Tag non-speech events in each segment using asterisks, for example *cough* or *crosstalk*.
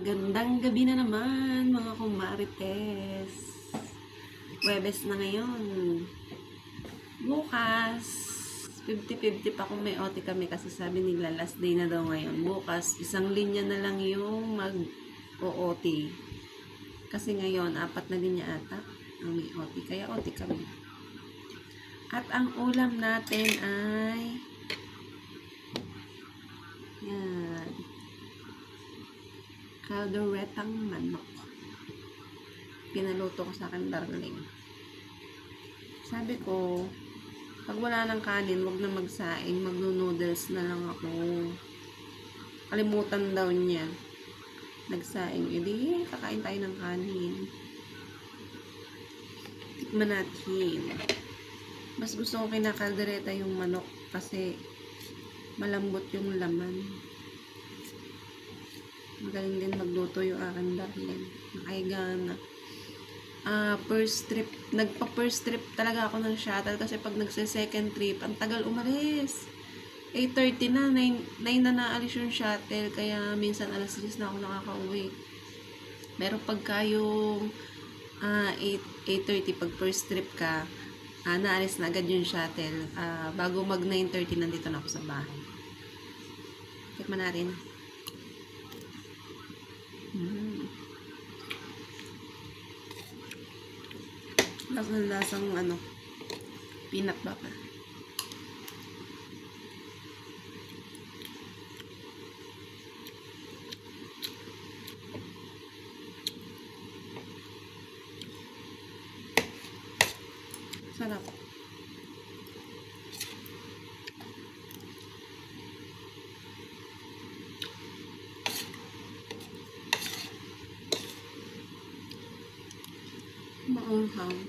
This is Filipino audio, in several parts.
Magandang gabi na naman, mga kumarites. Webes na ngayon. Bukas, 50-50 pa kung may OT kami kasi sabi nila last day na daw ngayon. Bukas, isang linya na lang yung mag-OT. Kasi ngayon, apat na linya ata ang may OT. Kaya OT kami. At ang ulam natin ay yan calderetang manok. Pinaluto ko sa akin darling. Sabi ko, pag wala ng kanin, wag na magsaing, magno-noodles na lang ako. Kalimutan daw niya. Nagsaing, edi kakain tayo ng kanin. Tikman natin. Mas gusto ko kinakaldereta yung manok kasi malambot yung laman. Magaling din magluto yung aking darling. Nakaigan. Ah, first trip, nagpa first trip talaga ako ng shuttle kasi pag nagse second trip, ang tagal umalis. 8.30 na, 9, 9 na naalis yung shuttle, kaya minsan alas 10 na ako nakaka-uwi. Pero pagka yung ah 8, 8.30, pag first trip ka, ah, naalis na agad yung shuttle. Ah, bago mag 9.30, nandito na ako sa bahay. Tikman natin. Mm. Lasang lasang ano, peanut butter. Sarap. Maanghang.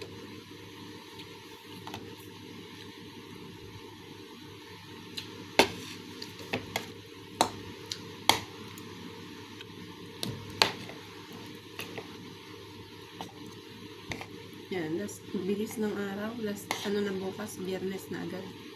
Yan, last, bilis ng araw. Last, ano na bukas, biyernes na agad.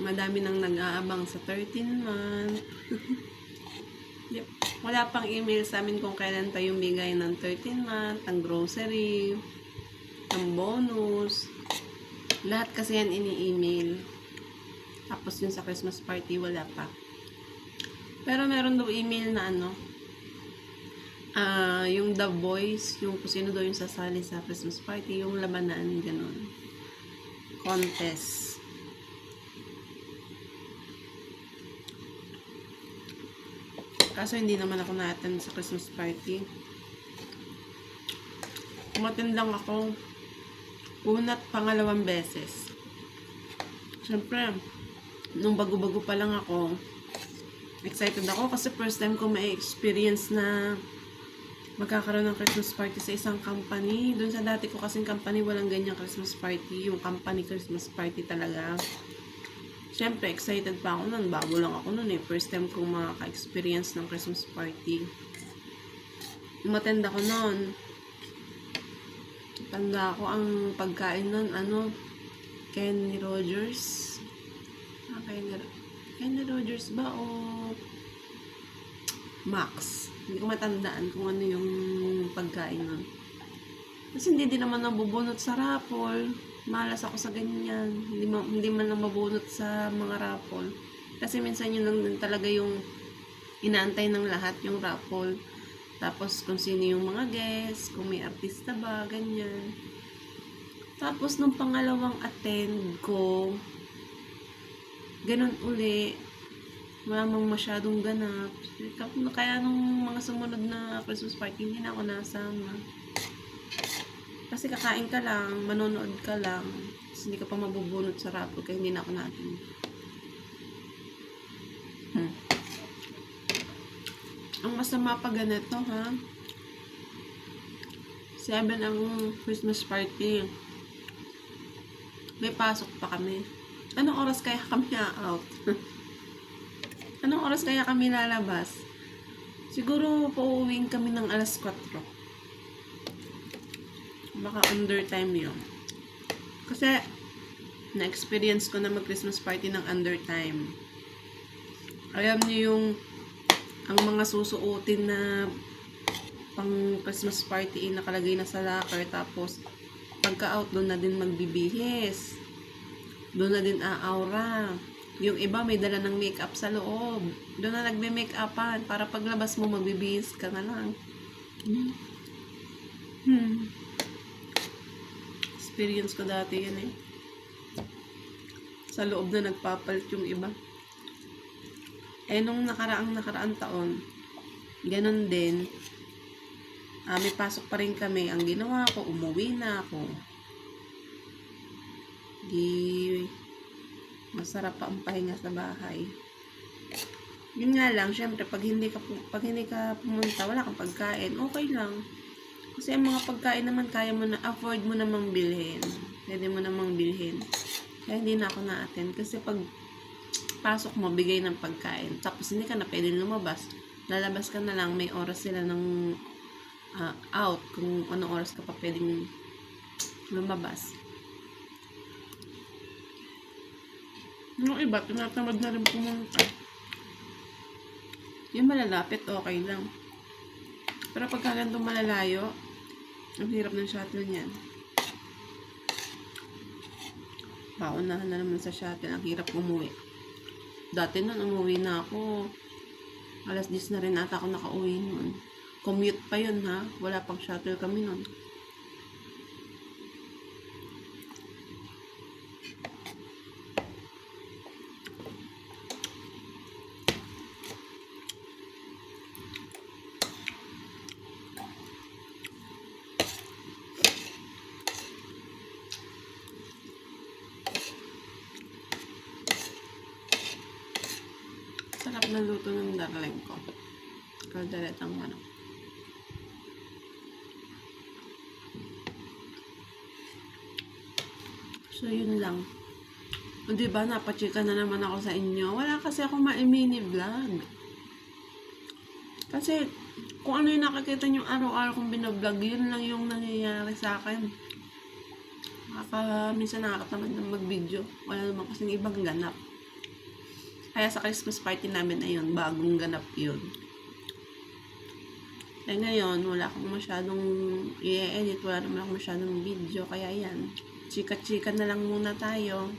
Madami nang nag-aabang sa 13 month. *laughs* yep. Wala pang email sa amin kung kailan tayo bigay ng 13 month, ng grocery, ng bonus. Lahat kasi yan ini-email. Tapos yun sa Christmas party, wala pa. Pero meron daw email na ano, ah yung The Voice, yung kung sino daw yung sasali sa Christmas party, yung labanan, ganun. Contest. Kaso hindi naman ako na-attend sa Christmas party. Umattend lang ako una at pangalawang beses. Siyempre, nung bago-bago pa lang ako, excited ako kasi first time ko may experience na magkakaroon ng Christmas party sa isang company. Doon sa dati ko kasing company, walang ganyang Christmas party. Yung company Christmas party talaga. Siyempre, excited pa ako nun. Bago lang ako nun eh. First time kong makaka-experience ng Christmas party. Umatend ako nun. Tanda ko ang pagkain nun, ano, Kenny Rogers. Ah, Kenny, Kenny Rogers ba o Max? Hindi ko matandaan kung ano yung pagkain nun. Kasi hindi din naman nabubunot sa rapol. Malas ako sa ganyan. Hindi, ma- hindi man lang mabunot sa mga rapol. Kasi minsan yun lang din talaga yung inaantay ng lahat yung rapol. Tapos kung sino yung mga guests, kung may artista ba, ganyan. Tapos nung pangalawang attend ko, ganun uli, wala mang masyadong ganap. Kaya nung mga sumunod na Christmas party, hindi na ako nasama. Kasi kakain ka lang, manonood ka lang, hindi ka pa mabubunot sa rapol, kaya hindi na ako natin. Hmm. Ang masama pa ganito, ha? 7 ang Christmas party. May pasok pa kami. Anong oras kaya kami out? *laughs* Anong oras kaya kami lalabas? Siguro pauuwiin kami ng alas 4. Baka under time yun. Kasi, na-experience ko na mag-Christmas party ng under time. Alam niyo yung ang mga susuotin na pang Christmas party ay nakalagay na sa locker tapos pagka-out doon na din magbibihis. Doon na din aaura. Yung iba may dala ng makeup sa loob. Doon na nagme-makeupan para paglabas mo magbibihis ka na lang. Hmm. Hmm. Experience ko dati yan eh. Sa loob na nagpapalit yung iba. Eh, nung nakaraang nakaraang taon, ganun din, ah, may pasok pa rin kami. Ang ginawa ko, umuwi na ako. Di, masarap pa ang pahinga sa bahay. Yun nga lang, syempre, pag hindi ka, pag hindi ka pumunta, wala kang pagkain, okay lang. Kasi ang mga pagkain naman, kaya mo na, afford mo namang bilhin. Pwede mo namang bilhin. Kaya hindi na ako na-attend. Kasi pag pasok mo, bigay ng pagkain. Tapos hindi ka na pwede lumabas. Lalabas ka na lang, may oras sila ng ah, out. Kung anong oras ka pa pwedeng lumabas. Yung iba, tinatamad na rin pumunta. Yung malalapit, okay lang. Pero pagka ganitong malalayo, ang hirap ng shuttle niyan. Paunahan na naman sa shuttle, ang hirap umuwi. Dati nun, umuwi na ako. Alas 10 na rin ata ako nakauwi nun. Commute pa yun ha. Wala pang shuttle kami nun. Sarap na luto ng darling ko. Kalderetang manok. So, yun lang. O, diba, napachika na naman ako sa inyo. Wala kasi ako ma-mini vlog. Kasi, kung ano yung nakakita nyo araw-araw kong binablog, yun lang yung nangyayari sa akin. Nakaka, minsan nakakatamad ng mag-video. Wala naman kasing ibang ganap. Kaya sa Christmas party namin ayun, bagong ganap yun. Eh ngayon, wala akong masyadong i-edit, wala naman akong masyadong video, kaya yan. Chika-chika na lang muna tayo.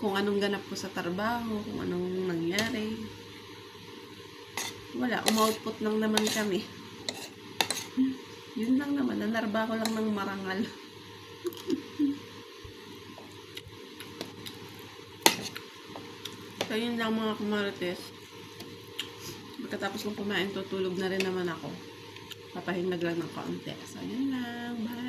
Kung anong ganap ko sa trabaho, kung anong nangyari. Wala, umoutput lang naman kami. *laughs* Yun lang naman, nanarba ko lang ng marangal. So, yun lang mga kumarites. Pagkatapos kong kumain, tutulog na rin naman ako. Papahinag lang ng kaunti. So, yun lang. Bye!